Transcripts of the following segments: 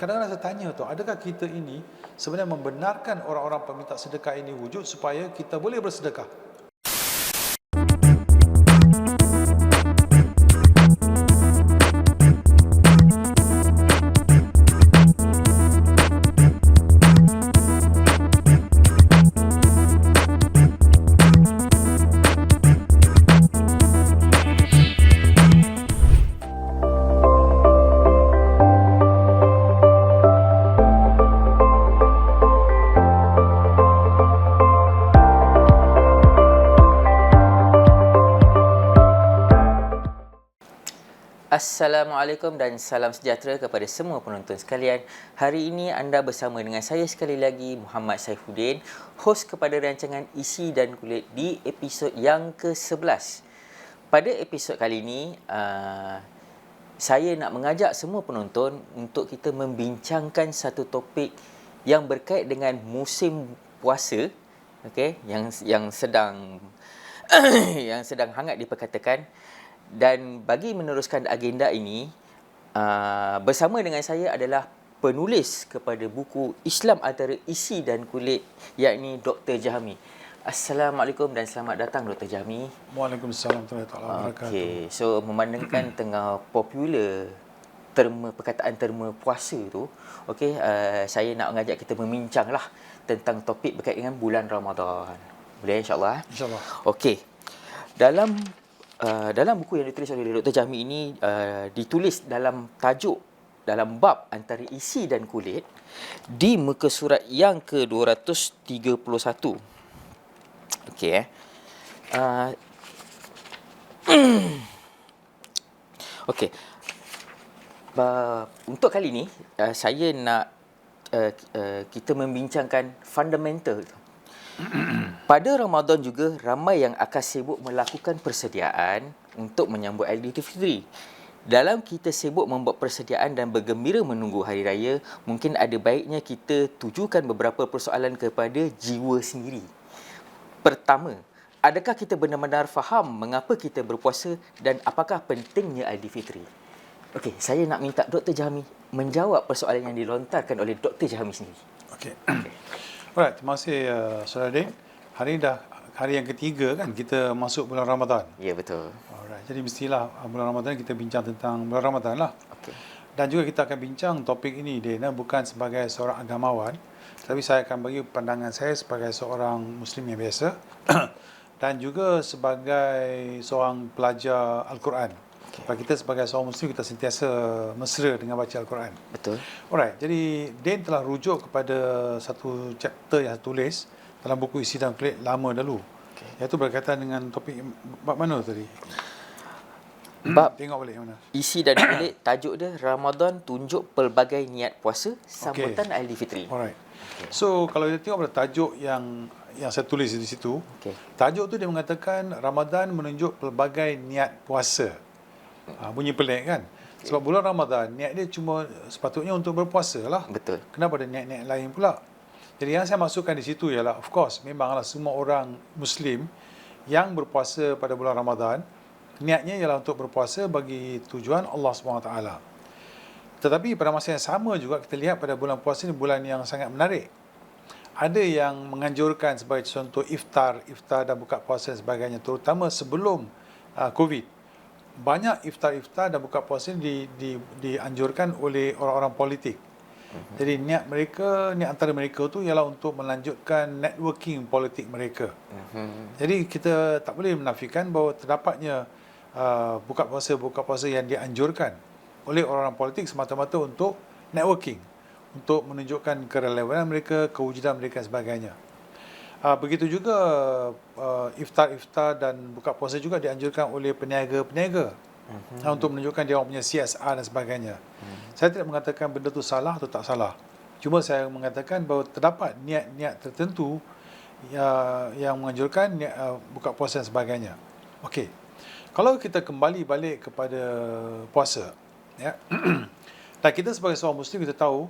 kadang-kadang saya tanya tu, adakah kita ini sebenarnya membenarkan orang-orang peminta sedekah ini wujud supaya kita boleh bersedekah? Assalamualaikum dan salam sejahtera kepada semua penonton sekalian. Hari ini anda bersama dengan saya sekali lagi Muhammad Saifuddin, hos kepada rancangan Isi dan Kulit di episod yang ke-11. Pada episod kali ini, uh, saya nak mengajak semua penonton untuk kita membincangkan satu topik yang berkait dengan musim puasa, okey, yang yang sedang yang sedang hangat diperkatakan dan bagi meneruskan agenda ini uh, bersama dengan saya adalah penulis kepada buku Islam antara isi dan kulit yakni Dr Jahmi. Assalamualaikum dan selamat datang Dr Jahmi. Waalaikumsalam warahmatullahi wabarakatuh. Okey, so memandangkan tengah popular terma perkataan terma puasa tu, okey, uh, saya nak mengajak kita membincanglah tentang topik berkait dengan bulan Ramadan. Boleh insya-Allah? eh? InsyaAllah. Okey. Dalam uh, dalam buku yang ditulis oleh Dr. Jami ini uh, ditulis dalam tajuk dalam bab antara isi dan kulit di muka surat yang ke-231. Okey eh. Uh, Okey. Uh, untuk kali ini uh, saya nak uh, uh, kita membincangkan fundamental tu. Pada Ramadan juga ramai yang akan sibuk melakukan persediaan untuk menyambut Aidilfitri. Dalam kita sibuk membuat persediaan dan bergembira menunggu hari raya, mungkin ada baiknya kita tujukan beberapa persoalan kepada jiwa sendiri. Pertama, adakah kita benar-benar faham mengapa kita berpuasa dan apakah pentingnya Aidilfitri? Okey, saya nak minta Dr. Jami menjawab persoalan yang dilontarkan oleh Dr. Jami sendiri. Okey. Alright, terima kasih uh, Saudara Din. Hari ini dah hari yang ketiga kan kita masuk bulan Ramadan. Ya, betul. Alright, jadi mestilah uh, bulan Ramadan kita bincang tentang bulan Ramadan lah. Okey. Dan juga kita akan bincang topik ini Din, eh, bukan sebagai seorang agamawan, tapi saya akan bagi pandangan saya sebagai seorang muslim yang biasa dan juga sebagai seorang pelajar Al-Quran. Okey. Sebab kita sebagai seorang muslim kita sentiasa mesra dengan baca Al-Quran. Betul. Alright, jadi Dan telah rujuk kepada satu chapter yang tulis dalam buku isi dan kulit lama dahulu. Okey. Iaitu berkaitan dengan topik bab mana tadi? Bab Tengok balik mana. isi dan kulit tajuk dia Ramadan tunjuk pelbagai niat puasa sambutan okay. Aidilfitri. Alright. So kalau kita tengok pada tajuk yang yang saya tulis di situ, Okey. tajuk tu dia mengatakan Ramadan menunjuk pelbagai niat puasa. Ha, bunyi pelik kan? Sebab bulan Ramadan niat dia cuma sepatutnya untuk berpuasa lah. Betul. Kenapa ada niat-niat lain pula? Jadi yang saya masukkan di situ ialah of course memanglah semua orang muslim yang berpuasa pada bulan Ramadan niatnya ialah untuk berpuasa bagi tujuan Allah SWT. Tetapi pada masa yang sama juga kita lihat pada bulan puasa ini bulan yang sangat menarik. Ada yang menganjurkan sebagai contoh iftar, iftar dan buka puasa dan sebagainya terutama sebelum uh, COVID. Banyak iftar-iftar dan buka puasa ini di, di, dianjurkan oleh orang-orang politik. Jadi niat mereka, niat antara mereka tu ialah untuk melanjutkan networking politik mereka. Mhm. Jadi kita tak boleh menafikan bahawa terdapatnya uh, buka puasa buka puasa yang dianjurkan oleh orang-orang politik semata-mata untuk networking, untuk menunjukkan kerelevanan mereka, kewujudan mereka dan sebagainya. Uh, begitu juga uh, iftar-iftar dan buka puasa juga dianjurkan oleh peniaga-peniaga uh, untuk menunjukkan dia orang punya CSR dan sebagainya. Saya tidak mengatakan benda tu salah atau tak salah. Cuma saya mengatakan bahawa terdapat niat-niat tertentu yang, yang menganjurkan niat, uh, buka puasa dan sebagainya. Okey. Kalau kita kembali balik kepada puasa, ya. dan kita sebagai seorang muslim kita tahu,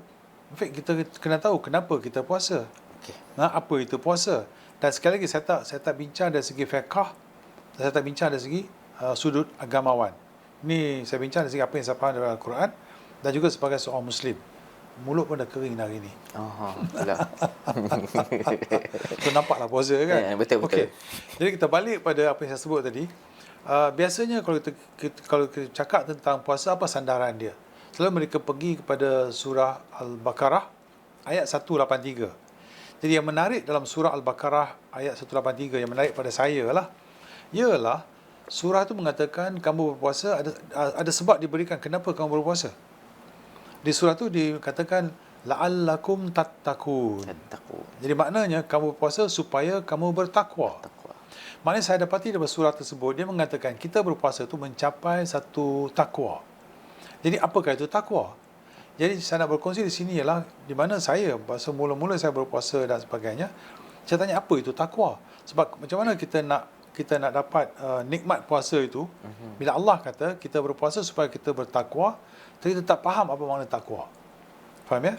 in fact kita kena tahu kenapa kita puasa. Okey. Nah, apa itu puasa? Dan sekali lagi saya tak saya tak bincang dari segi fiqh, saya tak bincang dari segi uh, sudut agamawan. Ini saya bincang dari segi apa yang saya faham dari Al-Quran dan juga sebagai seorang muslim. mulut pun dah kering hari ni. Oh, pula. So nampaklah puasa kan? Ya, betul, betul. Okey. Jadi kita balik pada apa yang saya sebut tadi. Uh, biasanya kalau kita, kita kalau kita cakap tentang puasa apa sandaran dia? Selalu mereka pergi kepada surah Al-Baqarah ayat 183. Jadi yang menarik dalam surah Al-Baqarah ayat 183 yang menarik pada saya lah ialah surah itu mengatakan kamu berpuasa ada ada sebab diberikan kenapa kamu berpuasa. Di surah itu dikatakan la'allakum tattaqun. Takut. Jadi maknanya kamu berpuasa supaya kamu bertakwa. Takwa. Maknanya saya dapati dalam surah tersebut dia mengatakan kita berpuasa itu mencapai satu takwa. Jadi apakah itu takwa? Jadi saya nak berkongsi di sini ialah di mana saya masa mula-mula saya berpuasa dan sebagainya. Saya tanya apa itu takwa? Sebab macam mana kita nak kita nak dapat uh, nikmat puasa itu Mhm. bila Allah kata kita berpuasa supaya kita bertakwa, tapi kita tak faham apa makna takwa. Faham ya?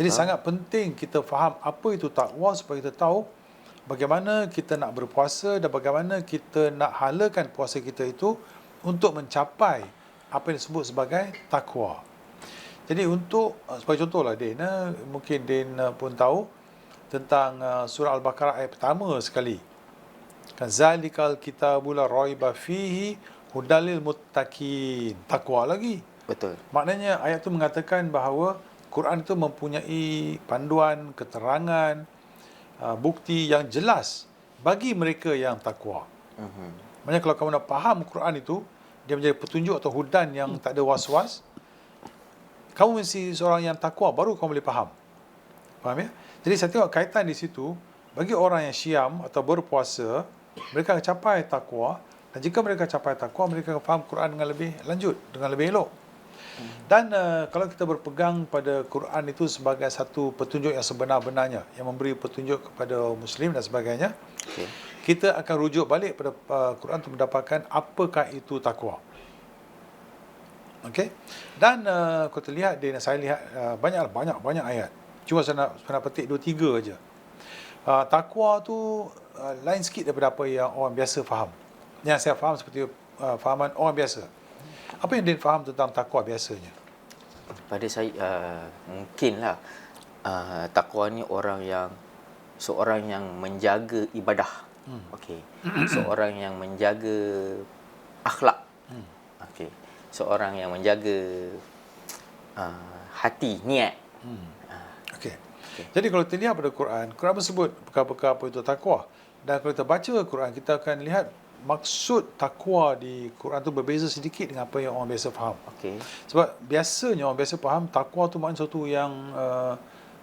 Jadi Faham. sangat penting kita faham apa itu takwa supaya kita tahu bagaimana kita nak berpuasa dan bagaimana kita nak halakan puasa kita itu untuk mencapai apa yang disebut sebagai takwa. Jadi untuk uh, sebagai contohlah Din, eh, mungkin Din uh, pun tahu tentang uh, surah Al-Baqarah ayat pertama sekali. Kan zalikal kitabul la raiba fihi hudalil muttaqin. Takwa lagi. Betul. Maknanya ayat itu mengatakan bahawa Quran itu mempunyai panduan, keterangan, uh, bukti yang jelas bagi mereka yang takwa. Mhm. Maknanya kalau kamu nak faham Quran itu, dia menjadi petunjuk atau hudan yang tak ada was-was, kamu mesti seorang yang takwa baru kamu boleh faham. Faham ya? Jadi saya tengok kaitan di situ, bagi orang yang syiam atau berpuasa, mereka akan capai takwa dan jika mereka capai takwa, mereka akan faham Quran dengan lebih lanjut, dengan lebih elok. Dan uh, kalau kita berpegang pada Quran itu sebagai satu petunjuk yang sebenar-benarnya, yang memberi petunjuk kepada Muslim dan sebagainya, Okey. kita akan rujuk balik pada uh, Quran untuk mendapatkan apakah itu takwa. Okey. Dan uh, kalau terlihat dia saya lihat uh, banyak banyak banyak ayat. Cuma saya nak saya nak petik dua tiga aja. Uh, takwa tu uh, lain sikit daripada apa yang orang biasa faham. Yang saya faham seperti uh, fahaman orang biasa. Apa yang dia faham tentang takwa biasanya? Pada saya uh, mungkinlah uh, takwa ni orang yang seorang yang menjaga ibadah. Hmm. Okey. seorang yang menjaga akhlak. Seorang yang menjaga uh, hati, niat. Hmm. Uh, Okey. Okey. Jadi kalau kita lihat pada Quran, Quran bersebut perkara-perkara apa itu takwa. Dan kalau kita baca Quran, kita akan lihat maksud takwa di Quran tu berbeza sedikit dengan apa yang orang biasa faham. Okey. Sebab biasanya orang biasa faham takwa tu maknanya sesuatu yang uh,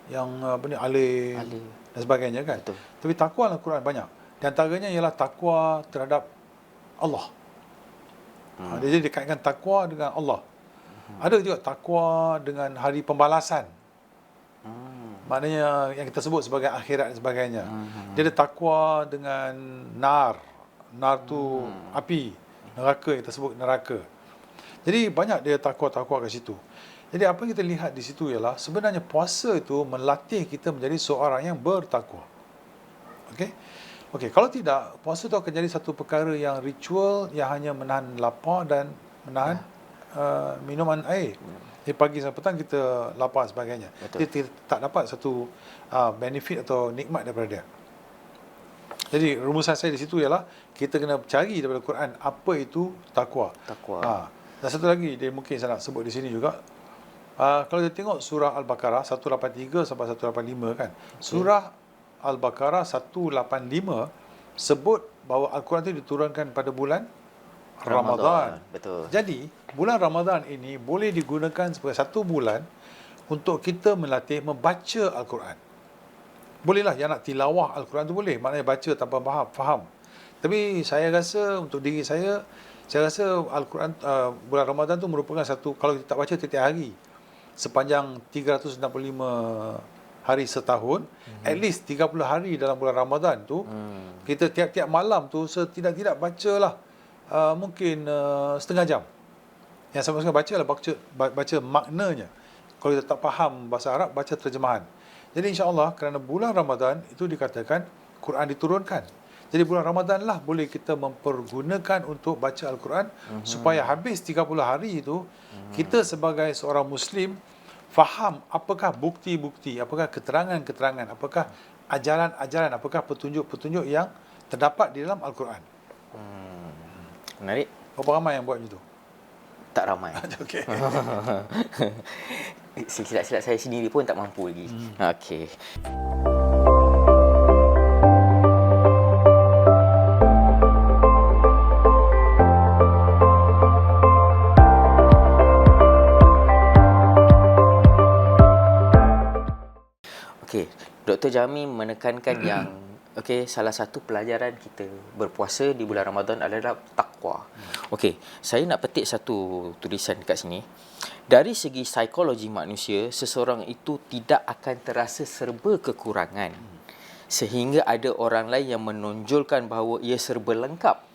yang uh, apa ni alim, Alim. dan sebagainya kan. Betul. Tapi takwa dalam Quran banyak. Di antaranya ialah takwa terhadap Allah. Hmm. Hmm. Dia jadi dikaitkan takwa dengan Allah. Hmm. Ada juga takwa dengan hari pembalasan. Hmm. Maknanya yang kita sebut sebagai akhirat dan sebagainya. Hmm. Dia ada takwa dengan nar. Nar tu Hmm. api. Neraka yang kita sebut neraka. Jadi banyak dia takwa-takwa kat situ. Jadi apa yang kita lihat di situ ialah sebenarnya puasa itu melatih kita menjadi seorang yang bertakwa. Okey? Okey, kalau tidak puasa itu akan jadi satu perkara yang ritual yang hanya menahan lapar dan menahan uh, minuman air. Di pagi sampai petang kita lapar sebagainya. Betul. Dia tidak tak dapat satu uh, benefit atau nikmat daripada dia. Jadi rumusan saya di situ ialah kita kena cari daripada Quran apa itu takwa. Takwa. Ha. Dan satu lagi dia mungkin saya nak sebut di sini juga. Uh, kalau kita tengok surah Al-Baqarah 183 sampai 185 kan. Surah Al-Baqarah 185 sebut bahawa Al-Quran itu diturunkan pada bulan Ramadan. Betul. Jadi, bulan Ramadan ini boleh digunakan sebagai satu bulan untuk kita melatih membaca Al-Quran. Bolehlah yang nak tilawah Al-Quran tu boleh, maknanya baca tanpa faham. faham. Tapi saya rasa untuk diri saya, saya rasa Al-Quran uh, bulan Ramadan tu merupakan satu kalau kita tak baca setiap hari sepanjang 365 hari setahun, mm-hmm. at least 30 hari dalam bulan Ramadan tu, Hmm. kita tiap-tiap malam tu setidak-tidak bacalah uh, mungkin uh, setengah jam. Yang sama-sama baca lah baca, baca maknanya. Kalau kita tak faham bahasa Arab, baca terjemahan. Jadi insya-Allah kerana bulan Ramadan itu dikatakan Quran diturunkan. Jadi bulan Ramadan lah boleh kita mempergunakan untuk baca Al-Quran Mhm. supaya habis 30 hari itu kita sebagai seorang muslim faham apakah bukti-bukti, apakah keterangan-keterangan, apakah ajaran-ajaran, apakah petunjuk-petunjuk yang terdapat di dalam Al-Quran. Hmm. Menarik? Berapa ramai yang buat macam tu? Tak ramai. Okey. Silap-silap saya sendiri pun tak mampu lagi. Hmm. Okey. Dr. Jami menekankan yang okey, salah satu pelajaran kita berpuasa di bulan Ramadan adalah takwa. Okey, saya nak petik satu tulisan dekat sini. Dari segi psikologi manusia, seseorang itu tidak akan terasa serba kekurangan. Sehingga ada orang lain yang menonjolkan bahawa ia serba lengkap.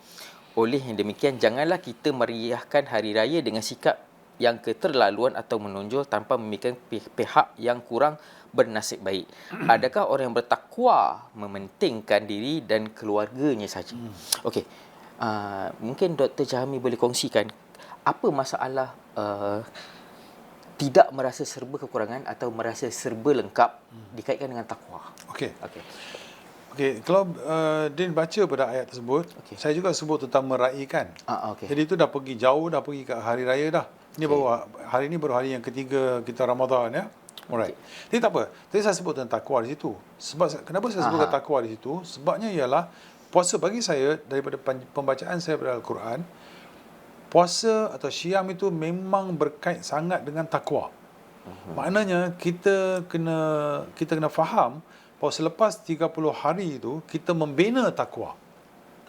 Oleh yang demikian, janganlah kita meriahkan hari raya dengan sikap yang keterlaluan atau menonjol tanpa memikirkan pihak yang kurang bernasib baik. Adakah orang yang bertakwa mementingkan diri dan keluarganya saja? Okey. Uh, mungkin Dr. Jahami boleh kongsikan apa masalah uh, tidak merasa serba kekurangan atau merasa serba lengkap dikaitkan dengan takwa. Okey. Okey. Okey, kalau uh, Din baca pada ayat tersebut, Okey. saya juga sebut tentang meraihkan. Ah okey. Jadi itu dah pergi jauh, dah pergi ke hari raya dah. Ini Okey. baru hari ini baru hari yang ketiga kita Ramadan ya. Alright. Jadi tak apa. Tadi saya sebut tentang takwa di situ. Sebab kenapa saya sebut takwa di situ? Sebabnya ialah puasa bagi saya daripada pembacaan saya pada Al-Quran, puasa atau syiam itu memang berkait sangat dengan takwa. Mhm. Maknanya kita kena kita kena faham bahawa selepas 30 hari itu kita membina takwa.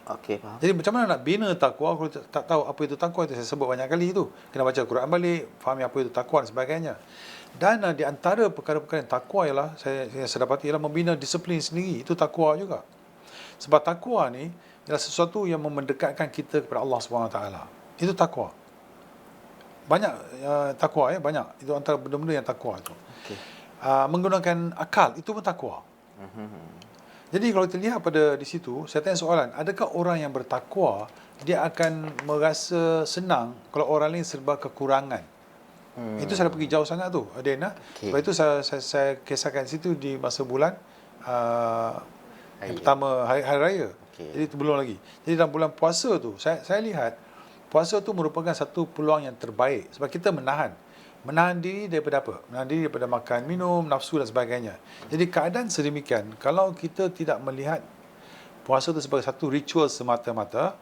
Okey, faham. Jadi macam mana nak bina takwa kalau tak, tahu apa itu takwa itu saya sebut banyak kali itu. Kena baca Quran balik, fahami apa itu takwa dan sebagainya. Dan uh, di antara perkara-perkara yang takwa ialah saya yang saya dapati ialah membina disiplin sendiri. Itu takwa juga. Sebab takwa ni ialah sesuatu yang mendekatkan kita kepada Allah SWT. Itu takwa. Banyak uh, takwa ya, banyak. Itu antara benda-benda yang takwa itu. Okey. Uh, menggunakan akal itu pun takwa. Mhm. Jadi kalau kita lihat pada di situ, saya tanya soalan, adakah orang yang bertakwa dia akan merasa senang kalau orang lain serba kekurangan? Hmm. Itu saya pergi jauh sangat tu, Adena. Okey. Sebab itu saya, saya, saya kisahkan situ di masa bulan uh, yang pertama hari, hari raya. Okey. Jadi itu belum lagi. Jadi dalam bulan puasa tu, saya, saya lihat puasa tu merupakan satu peluang yang terbaik sebab kita menahan. Menahan diri daripada apa? Menahan diri daripada makan, minum, nafsu dan sebagainya. Jadi keadaan sedemikian, kalau kita tidak melihat puasa itu sebagai satu ritual semata-mata,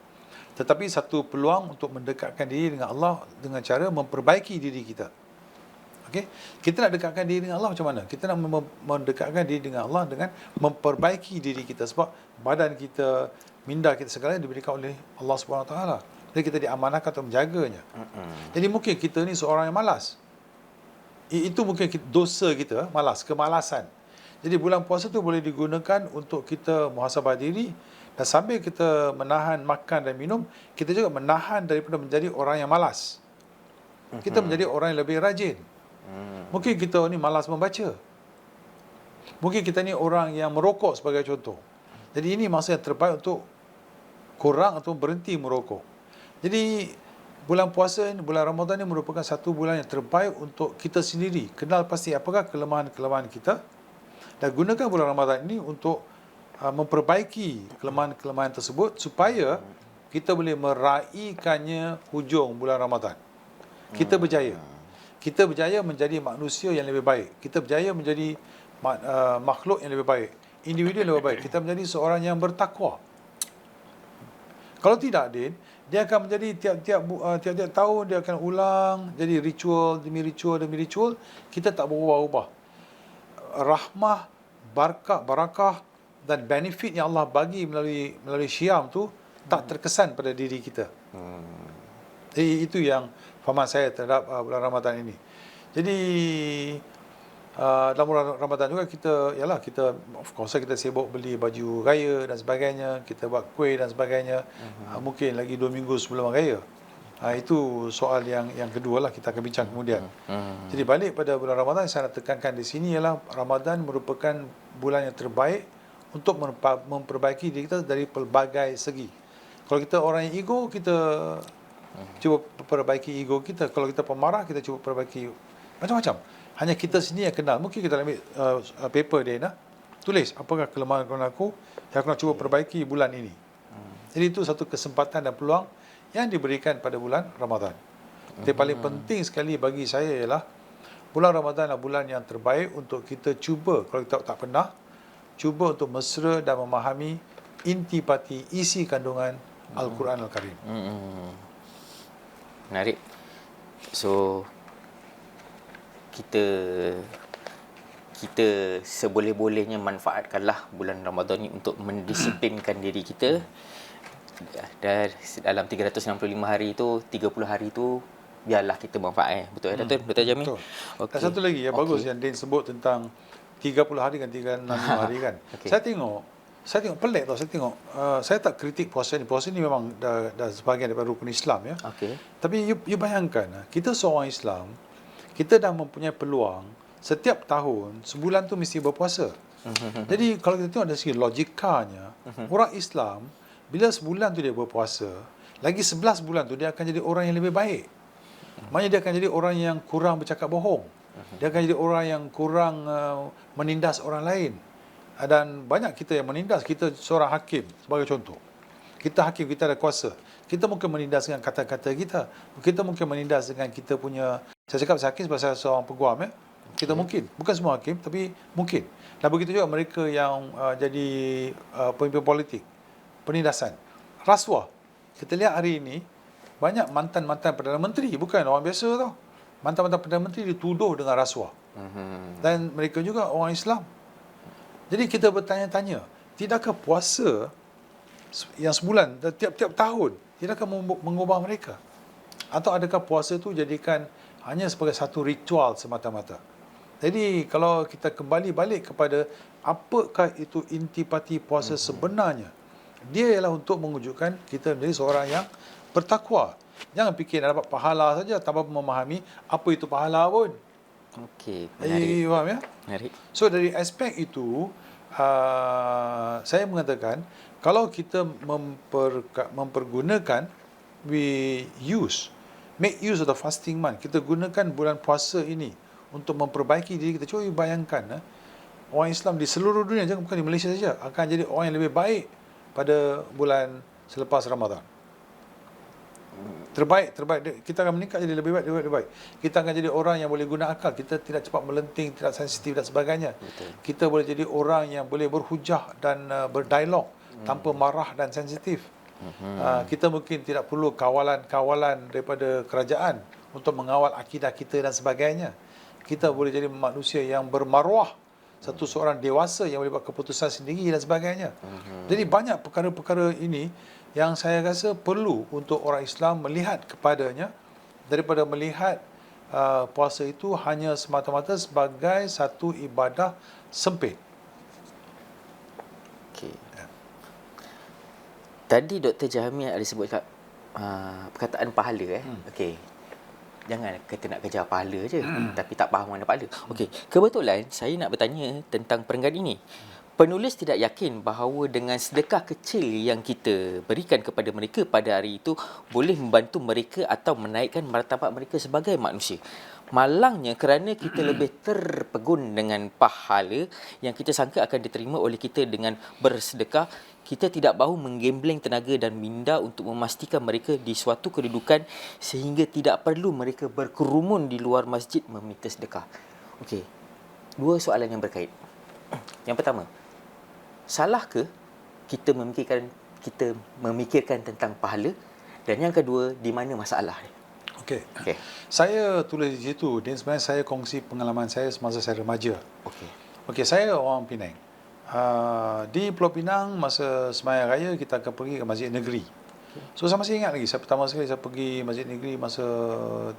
tetapi satu peluang untuk mendekatkan diri dengan Allah dengan cara memperbaiki diri kita. Okey? Kita nak dekatkan diri dengan Allah macam mana? Kita nak mendekatkan diri dengan Allah dengan memperbaiki diri kita sebab badan kita, minda kita segalanya diberikan oleh Allah Subhanahu Wa Taala. Jadi kita diamanahkan untuk menjaganya. Jadi mungkin kita ni seorang yang malas. Itu mungkin dosa kita, malas, kemalasan. Jadi bulan puasa tu boleh digunakan untuk kita muhasabah diri dan sambil kita menahan makan dan minum, kita juga menahan daripada menjadi orang yang malas. Kita menjadi orang yang lebih rajin. Hmm. Mungkin kita ni malas membaca. Mungkin kita ni orang yang merokok sebagai contoh. Jadi ini masa yang terbaik untuk kurang atau berhenti merokok. Jadi bulan puasa ni, bulan Ramadan ni merupakan satu bulan yang terbaik untuk kita sendiri. Kenal pasti apakah kelemahan-kelemahan kita dan gunakan bulan Ramadan ini untuk uh, memperbaiki kelemahan-kelemahan tersebut supaya kita boleh meraihkannya hujung bulan Ramadan. Kita berjaya. Kita berjaya menjadi manusia yang lebih baik. Kita berjaya menjadi uh, makhluk yang lebih baik. Individu yang lebih baik. Kita menjadi seorang yang bertakwa. Kalau tidak, Din, dia akan menjadi tiap-tiap uh, tiap-tiap tahun dia akan ulang jadi ritual demi ritual demi ritual. Kita tak berubah-ubah. Rahmah, barakah, barakah dan benefit yang Allah bagi melalui melalui syiam tu tak terkesan pada diri kita. Hmm. Jadi itu yang fahaman saya terhadap uh, bulan Ramadan ini. Jadi uh, dalam bulan Ramadan juga kita yalah kita of course kita sibuk beli baju raya dan sebagainya, kita buat kuih dan sebagainya. Uh-huh. Uh, mungkin lagi dua minggu sebelum raya. Uh, itu soal yang yang kedua lah kita akan bincang kemudian. Hmm. Jadi balik pada bulan Ramadan saya nak tekankan di sini ialah Ramadan merupakan bulan yang terbaik untuk memper- memperbaiki diri kita dari pelbagai segi. Kalau kita orang yang ego, kita cuba perbaiki ego kita. Kalau kita pemarah, kita cuba perbaiki macam-macam. Hanya kita sendiri yang kenal. Mungkin kita ambil uh, paper dia nah. Tulis apakah kelemahan aku yang aku nak cuba perbaiki bulan ini. Jadi itu satu kesempatan dan peluang yang diberikan pada bulan Ramadan. Yang paling penting sekali bagi saya ialah bulan Ramadan adalah bulan yang terbaik untuk kita cuba kalau kita tak pernah cuba untuk mesra dan memahami intipati isi kandungan Al-Quran Al-Karim. Hmm. Menarik. So kita kita seboleh-bolehnya manfaatkanlah bulan Ramadan ni untuk mendisiplinkan diri kita. Dan dalam 365 hari itu, 30 hari itu biarlah kita manfaat eh. Betul eh Datuk? Betul Jamil? Betul. Okay. Dan satu lagi yang bagus yang Din sebut tentang 30 hari dan 365 hari kan. Okey. Saya tengok saya tengok pelik tau saya tengok uh, saya tak kritik puasa ni puasa ni memang dah, dah sebahagian daripada rukun Islam ya Okey. tapi you, you bayangkan ah, kita seorang Islam kita dah mempunyai peluang setiap tahun sebulan tu mesti berpuasa. Jadi kalau kita tengok dari segi logikanya orang Islam bila sebulan tu dia berpuasa lagi 11 bulan tu dia akan jadi orang yang lebih baik. Maknanya dia akan jadi orang yang kurang bercakap bohong. Dia akan jadi orang yang kurang uh, menindas orang lain. Dan banyak kita yang menindas. Kita seorang hakim sebagai contoh. Kita hakim kita ada kuasa kita mungkin menindas dengan kata-kata kita. Kita mungkin menindas dengan kita punya saya cakap saya hakim sebab seorang peguam ya. Kita mungkin. Bukan semua hakim tapi mungkin. Dan begitu juga mereka yang uh, jadi uh, pemimpin politik penindasan. Rasuah. Kita lihat hari ini banyak mantan-mantan Perdana Menteri. Bukan orang biasa tau. Mantan-mantan Perdana Menteri dituduh dengan rasuah. Mhm. dan mereka juga orang Islam. Jadi kita bertanya-tanya, tidakkah puasa yang sebulan dan tiap-tiap tahun tidakkah mem- mengubah mereka? Atau adakah puasa itu jadikan hanya sebagai satu ritual semata-mata? Jadi kalau kita kembali balik kepada apakah itu intipati puasa sebenarnya? Dia ialah untuk mewujudkan kita menjadi seorang yang bertakwa. Jangan fikir nak dapat pahala saja tanpa memahami apa itu pahala pun. Okey. Eh, faham ya? Menarik. So dari aspek itu uh, saya mengatakan kalau kita memper, mempergunakan we use make use of the fasting month. Kita gunakan bulan puasa ini untuk memperbaiki diri kita. Cuba bayangkan eh, orang Islam di seluruh dunia jangan bukan di Malaysia saja akan jadi orang yang lebih baik pada bulan selepas Ramadan terbaik terbaik kita akan meningkat jadi lebih baik lebih baik, lebih baik. kita akan jadi orang yang boleh guna akal kita tidak cepat melenting tidak sensitif dan sebagainya Betul. kita boleh jadi orang yang boleh berhujah dan uh, berdialog hmm. tanpa marah dan sensitif hmm. uh, kita mungkin tidak perlu kawalan-kawalan daripada kerajaan untuk mengawal akidah kita dan sebagainya kita boleh jadi manusia yang bermaruah satu seorang dewasa yang boleh buat keputusan sendiri dan sebagainya Mhm. jadi banyak perkara-perkara ini yang saya rasa perlu untuk orang Islam melihat kepadanya daripada melihat uh, puasa itu hanya semata-mata sebagai satu ibadah sempit. Okey. Tadi Dr. Jahmi ada sebut kat uh, perkataan pahala eh. Hmm. Okey. Jangan kata nak kejar pahala je hmm. tapi tak faham mana pahala. Okey, kebetulan saya nak bertanya tentang perenggan ini. Penulis tidak yakin bahawa dengan sedekah kecil yang kita berikan kepada mereka pada hari itu boleh membantu mereka atau menaikkan martabat mereka sebagai manusia. Malangnya kerana kita lebih terpegun dengan pahala yang kita sangka akan diterima oleh kita dengan bersedekah, kita tidak bahu menggembleng tenaga dan minda untuk memastikan mereka di suatu kedudukan sehingga tidak perlu mereka berkerumun di luar masjid meminta sedekah. Okey. Dua soalan yang berkait. Yang pertama, salah ke kita memikirkan kita memikirkan tentang pahala dan yang kedua di mana masalah dia? Okey. Okey. Saya tulis di situ dan sebenarnya saya kongsi pengalaman saya semasa saya remaja. Okey. Okey, saya orang Penang. Uh, di Pulau Pinang masa sembahyang raya kita akan pergi ke masjid negeri. So saya masih ingat lagi saya pertama sekali saya pergi masjid negeri masa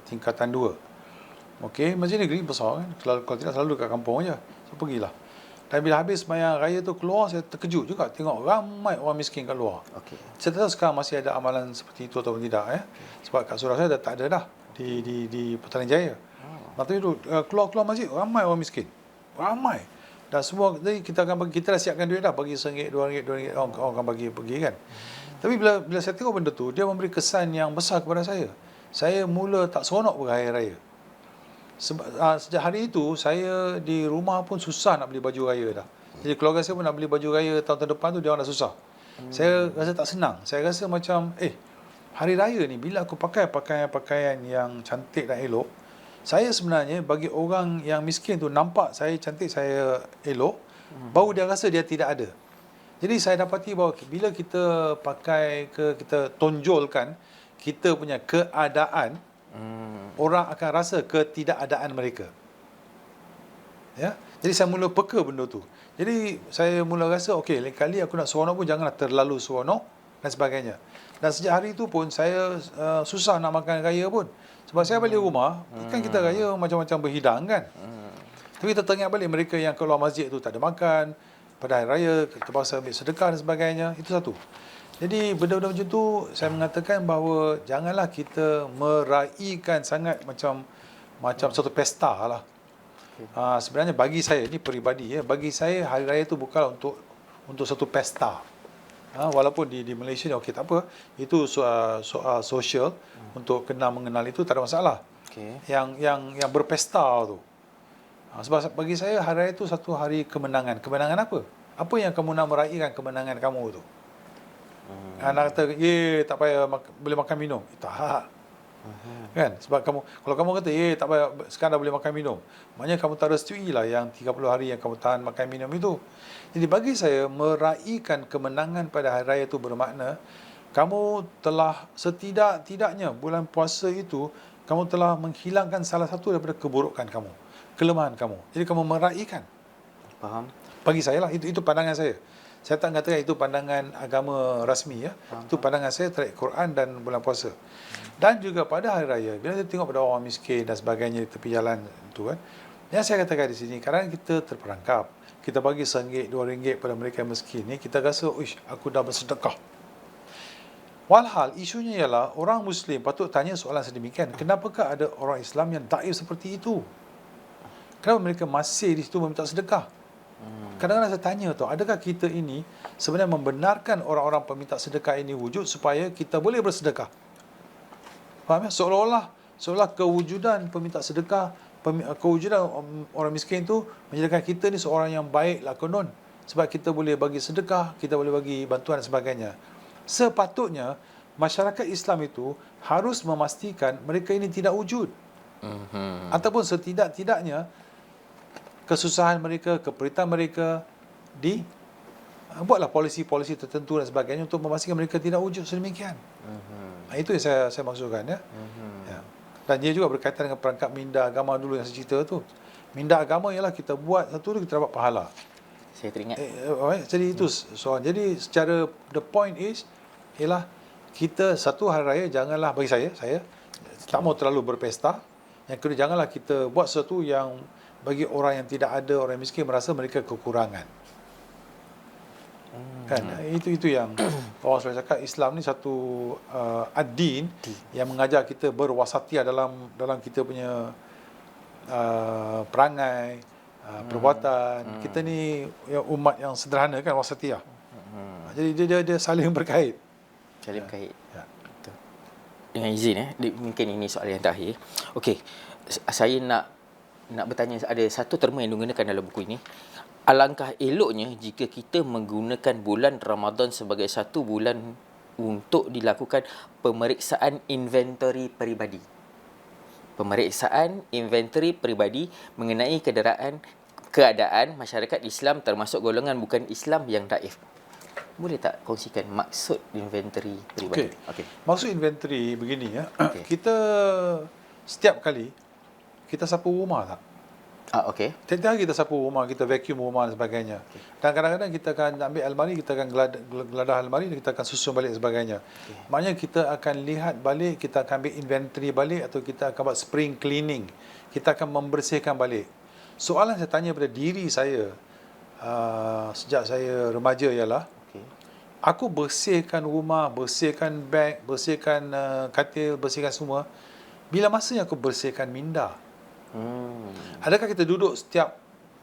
tingkatan 2. Okey, masjid negeri besar kan. Kalau, kalau tidak selalu dekat kampung aja. So pergilah. Dan bila habis sembahyang raya tu keluar saya terkejut juga tengok ramai orang miskin kat luar. Okey. Saya tak tahu sekarang masih ada amalan seperti itu atau tidak ya. Sebab kat surau saya dah tak ada dah di di di Putrajaya. Oh. Waktu itu uh, keluar-keluar masjid ramai orang miskin. Ramai. Dan semua jadi kita akan bagi kita dah siapkan duit dah bagi RM1, RM2, RM2 orang, orang akan bagi pergi kan. Tapi bila bila saya tengok benda tu dia memberi kesan yang besar kepada saya. Saya mula tak seronok pergi hari raya. Sebab uh, sejak hari itu saya di rumah pun susah nak beli baju raya dah. Jadi keluarga saya pun nak beli baju raya tahun-tahun depan tu dia orang dah susah. Hmm. Saya rasa tak senang. Saya rasa macam eh hari raya ni bila aku pakai pakaian-pakaian yang cantik dan elok, saya sebenarnya bagi orang yang miskin tu nampak saya cantik, saya elok, hmm. baru dia rasa dia tidak ada. Jadi saya dapati bahawa bila kita pakai ke kita tonjolkan kita punya keadaan, hmm. orang akan rasa ketidakadaan mereka. Ya. Jadi saya mula peka benda tu. Jadi saya mula rasa okey, lain kali aku nak seronok pun janganlah terlalu seronok dan sebagainya. Dan sejak hari itu pun saya uh, susah nak makan raya pun. Sebab saya balik rumah, hmm. kan kita raya macam-macam berhidang kan. Hmm. Tapi kita teringat balik mereka yang keluar masjid tu tak ada makan, pada hari raya terpaksa ambil sedekah dan sebagainya. Itu satu. Jadi benda-benda macam tu saya mengatakan bahawa janganlah kita meraihkan sangat macam macam satu pesta lah. Uh, sebenarnya bagi saya ni peribadi ya, bagi saya hari raya tu bukanlah untuk untuk satu pesta. Ha, walaupun di di Malaysia ni okey tak apa, itu soal soal sosial hmm. untuk kenal mengenal itu tak ada masalah. Okay. Yang yang yang berpesta tu. Ha, sebab bagi saya hari raya itu satu hari kemenangan. Kemenangan apa? Apa yang kamu nak meraihkan kemenangan kamu tu? Hmm. Anak kata, "Ye, tak payah mak- boleh makan minum." Tak. Uh-huh. Kan? Sebab kamu kalau kamu kata, "Eh, tak payah sekarang dah boleh makan minum." Maknanya kamu tak restui lah yang 30 hari yang kamu tahan makan minum itu. Jadi bagi saya meraihkan kemenangan pada hari raya itu bermakna kamu telah setidak-tidaknya bulan puasa itu kamu telah menghilangkan salah satu daripada keburukan kamu, kelemahan kamu. Jadi kamu meraihkan. Faham? Bagi saya lah itu itu pandangan saya. Saya tak katakan itu pandangan agama rasmi ya. Faham. Itu pandangan saya terhadap Quran dan bulan puasa. Dan juga pada hari raya bila kita tengok pada orang miskin dan sebagainya di tepi jalan itu kan. Yang saya katakan di sini kadang kita terperangkap. Kita bagi RM1, RM2 pada mereka yang miskin ni kita rasa, "Uish, aku dah bersedekah." Walhal isunya ialah orang muslim patut tanya soalan sedemikian, kenapakah ada orang Islam yang daif seperti itu? Kenapa mereka masih di situ meminta sedekah? Kadang-kadang saya tanya tu, adakah kita ini sebenarnya membenarkan orang-orang peminta sedekah ini wujud supaya kita boleh bersedekah? Faham ya? Seolah-olah seolah kewujudan peminta sedekah, kewujudan orang miskin itu menjadikan kita ni seorang yang baiklah konon. Sebab kita boleh bagi sedekah, kita boleh bagi bantuan dan sebagainya. Sepatutnya masyarakat Islam itu harus memastikan mereka ini tidak wujud. Uh-huh. Ataupun setidak-tidaknya kesusahan mereka, keperitan mereka di uh, buatlah polisi-polisi tertentu dan sebagainya untuk memastikan mereka tidak wujud sedemikian. Uh-huh. Itu yang saya saya maksudkan ya. Uh-huh. ya. Dan dia juga berkaitan dengan perangkap minda agama dulu yang saya cerita tu. Minda agama ialah kita buat satu tu kita dapat pahala. Saya teringat. Eh, eh, jadi itu hmm. soal. Jadi secara the point is ialah kita satu hari raya janganlah bagi saya saya tak mau terlalu berpesta. Yang kedua janganlah kita buat sesuatu yang bagi orang yang tidak ada orang miskin merasa mereka kekurangan. Hmm. Kan itu itu yang orang selalu cakap Islam ni satu uh, ad-din yang mengajar kita berwasatiyah dalam dalam kita punya uh, perangai, uh, hmm. perbuatan. Hmm. Kita ni ya, umat yang sederhana kan wasatiyah. Hmm. Jadi dia, dia dia saling berkait. Saling berkait. Ya. Dengan izin eh, mungkin ini soalan yang terakhir. Okey. Saya nak nak bertanya ada satu terma yang digunakan dalam buku ini. Alangkah eloknya jika kita menggunakan bulan Ramadan sebagai satu bulan untuk dilakukan pemeriksaan inventory peribadi. Pemeriksaan inventory peribadi mengenai keadaan keadaan masyarakat Islam termasuk golongan bukan Islam yang daif. Boleh tak kongsikan maksud inventory peribadi? Okey. Okay. Maksud inventory begini ya. Okay. Kita setiap kali kita sapu rumah tak? Ah, okey. Tiap-tiap hari kita sapu rumah, kita vacuum rumah dan sebagainya. Okay. Dan kadang-kadang kita akan ambil almari, kita akan geladah, geladah almari dan kita akan susun balik sebagainya. Okay. Maknanya kita akan lihat balik, kita akan ambil inventory balik atau kita akan buat spring cleaning. Kita akan membersihkan balik. Soalan saya tanya pada diri saya uh, sejak saya remaja ialah okay. aku bersihkan rumah, bersihkan beg, bersihkan uh, katil, bersihkan semua. Bila masanya aku bersihkan minda? Hmm. Adakah kita duduk setiap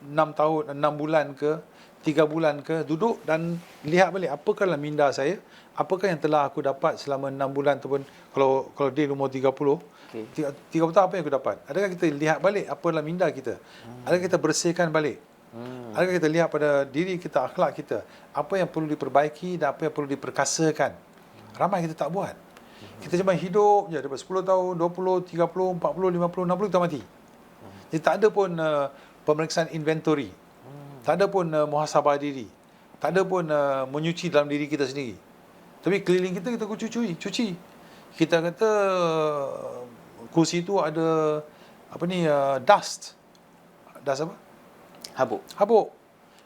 6 tahun, 6 bulan ke tiga bulan ke duduk dan lihat balik apakah dalam minda saya apakah yang telah aku dapat selama enam bulan ataupun kalau kalau dia umur 30 Okey. tiga, tiga tahun apa yang aku dapat adakah kita lihat balik apa dalam minda kita hmm. adakah kita bersihkan balik Hmm. adakah kita lihat pada diri kita akhlak kita apa yang perlu diperbaiki dan apa yang perlu diperkasakan ramai kita tak buat kita cuma hidup je daripada 10 tahun 20 30 40 50 60 kita mati jadi tak ada pun uh, pemeriksaan inventory tak ada pun uh, muhasabah diri. Tak ada pun uh, menyuci dalam diri kita sendiri. Tapi keliling kita kita cuci, cuci. Kita kata uh, kursi tu ada apa ni uh, dust. Dust apa? Habuk. Habuk.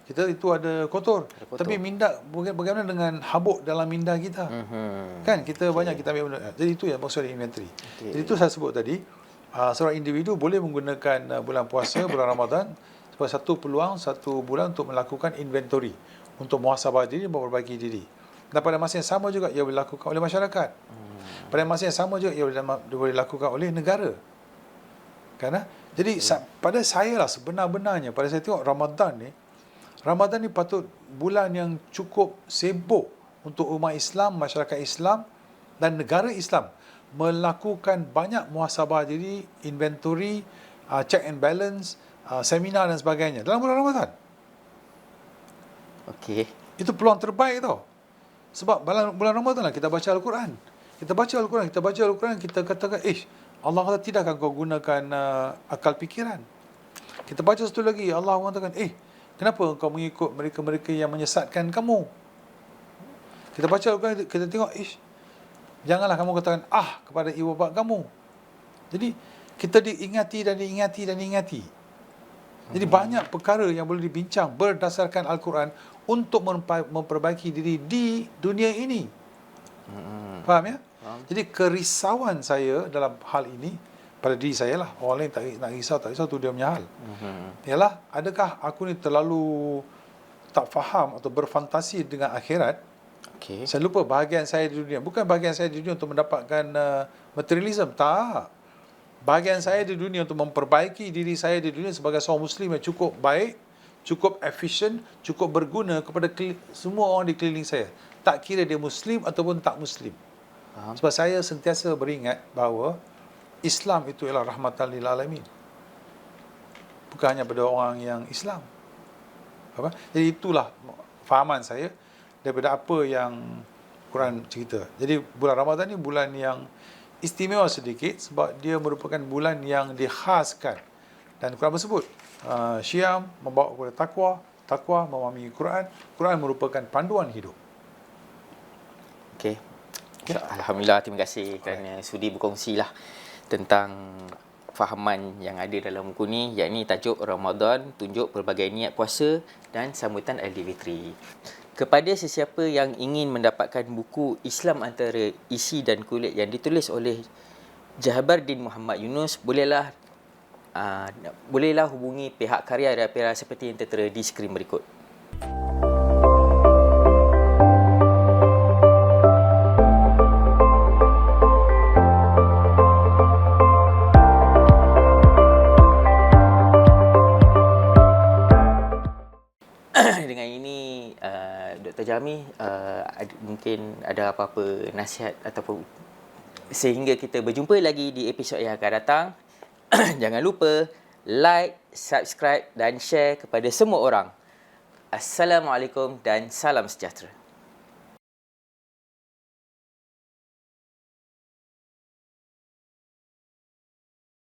Kita itu ada kotor. Ada kotor. Tapi minda baga- bagaimana dengan habuk dalam minda kita? Mhm. Kan kita okay. banyak kita ambil benda. Jadi itu yang maksud inventory. Okey. Jadi itu saya sebut tadi uh, seorang individu boleh menggunakan uh, bulan puasa, bulan Ramadan sebagai satu peluang satu bulan untuk melakukan inventory untuk muhasabah diri memperbaiki diri. Dan pada masa yang sama juga ia boleh dilakukan oleh masyarakat. Hmm. Pada masa yang sama juga ia boleh, dilakukan oleh negara. Kan? ah? Jadi sa- pada saya lah sebenar-benarnya pada saya tengok Ramadan ni Ramadan ni patut bulan yang cukup sibuk untuk umat Islam, masyarakat Islam dan negara Islam melakukan banyak muhasabah diri, inventory, uh, check and balance, uh, seminar dan sebagainya dalam bulan Ramadan. Okey. Itu peluang terbaik tau. Sebab bulan, bulan Ramadan lah kita baca Al-Quran. Kita baca Al-Quran, kita baca Al-Quran, kita katakan, eh, Allah kata tidakkah kau gunakan uh, akal fikiran? Kita baca satu lagi, Allah mengatakan, eh, kenapa kau mengikut mereka-mereka yang menyesatkan kamu? Kita baca Al-Quran, kita tengok, eh, janganlah kamu katakan, ah, kepada ibu bapa kamu. Jadi, kita diingati dan diingati dan diingati. Jadi banyak perkara yang boleh dibincang berdasarkan Al-Quran untuk memperbaiki diri di dunia ini. Mhm. Faham ya? Faham. Jadi kerisauan saya dalam hal ini pada diri saya lah. Orang lain tak nak risau, tak risau tu dia punya hal. Mhm. Ialah adakah aku ni terlalu tak faham atau berfantasi dengan akhirat Okey. saya lupa bahagian saya di dunia. Bukan bahagian saya di dunia untuk mendapatkan uh, materialism. Tak. Bahagian saya di dunia untuk memperbaiki diri saya di dunia sebagai seorang Muslim yang cukup baik, cukup efisien, cukup berguna kepada semua orang di keliling saya. Tak kira dia Muslim ataupun tak Muslim. Faham. Sebab saya sentiasa beringat bahawa Islam itu ialah rahmatan lil alamin. Bukan hanya pada orang yang Islam. Apa? Jadi itulah fahaman saya daripada apa yang Quran cerita. Jadi bulan Ramadan ni bulan yang istimewa sedikit sebab dia merupakan bulan yang dikhaskan. Dan Quran bersebut, uh, Syiam membawa kepada takwa, takwa memahami Quran, Quran merupakan panduan hidup. Okey. Alhamdulillah terima kasih kerana sudi berkongsi lah tentang fahaman yang ada dalam buku ni yakni tajuk Ramadan tunjuk pelbagai niat puasa dan sambutan Aidilfitri. Kepada sesiapa yang ingin mendapatkan buku Islam antara isi dan kulit yang ditulis oleh Jahabardin Muhammad Yunus bolehlah uh, bolehlah hubungi pihak karya Rapira seperti yang tertera di skrin berikut. Mungkin ada apa-apa nasihat ataupun sehingga kita berjumpa lagi di episod yang akan datang jangan lupa like, subscribe dan share kepada semua orang. Assalamualaikum dan salam sejahtera.